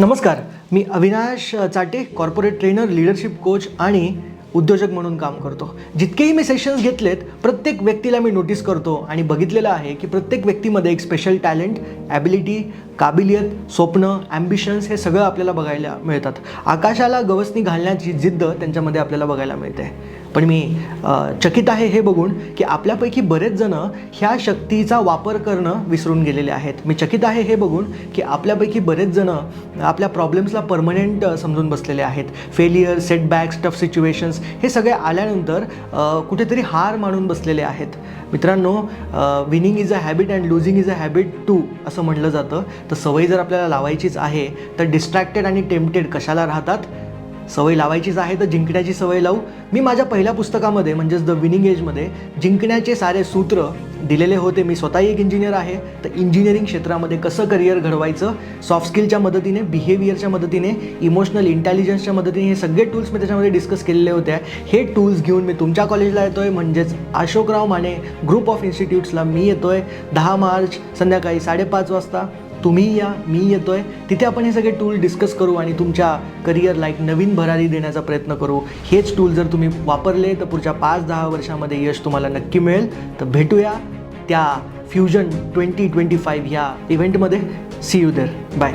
नमस्कार मी Avinash Chate corporate trainer leadership coach आणि उद्योजक म्हणून काम करतो. जितकेही मी सेशन्स घेतलेत प्रत्येक व्यक्तीला मी नोटीस करतो आणि बघितलेलं आहे की प्रत्येक व्यक्तीमध्ये एक स्पेशल टॅलेंट ॲबिलिटी काबिलियत स्वप्न ॲम्बिशन्स हे सगळं आपल्याला बघायला मिळतात. आकाशाला गवसणी घालण्याची जिद्द त्यांच्यामध्ये आपल्याला बघायला मिळते. पण मी चकित आहे हे बघून की आपल्यापैकी बरेच जण ह्या शक्तीचा वापर करणं विसरून गेलेले आहेत. मी चकित आहे हे बघून की आपल्यापैकी बरेच जण आपल्या प्रॉब्लेम्सला परमनंट समजून बसलेले आहेत. फेलियर सेटबॅक्स टफ सिच्युएशन्स हे सगळे आल्यानंतर कुठेतरी हार मानून बसलेले आहेत. मित्रांनो winning is a habit and losing is a habit too असं म्हटलं जातं. तर सवय जर आपल्याला लावायचीच आहे तर डिस्ट्रॅक्टेड आणि टेम्प्टेड कशाला राहतात? सवय लावायचीच आहे तर जिंकण्याची सवय लावू. मी माझ्या पहिल्या पुस्तकामध्ये म्हणजेच द विनिंग एजमध्ये जिंकण्याचे सारे सूत्र दिलेले होते. मी स्वतःही एक इंजिनियर आहे. तर इंजिनिअरिंग क्षेत्रामध्ये कसं करिअर घडवायचं? सॉफ्ट स्किलच्या मदतीने बिहेवियरच्या मदतीने इमोशनल इंटेलिजन्सच्या मदतीने हे सगळे टूल्स मी त्याच्यामध्ये डिस्कस केलेले होते. हे टूल्स घेऊन मी तुमच्या कॉलेजला येतो आहे म्हणजेच अशोकराव माने ग्रुप ऑफ इन्स्टिट्यूट्सला मी येतो आहे दहा मार्च संध्याकाळी साडेपाच वाजता. तुम्ही या मी येतो आहे तिथे आपण हे सगळे टूल डिस्कस करू आणि तुमच्या करिअरला एक नवीन भरारी देण्याचा प्रयत्न करू. हेच टूल जर तुम्ही वापरले तर पुढच्या पाच दहा वर्षामध्ये यश तुम्हाला नक्की मिळेल. तर भेटूया त्या फ्युजन ट्वेंटी ट्वेंटी फाईव्ह ह्या इव्हेंटमध्ये सी यू देर बाय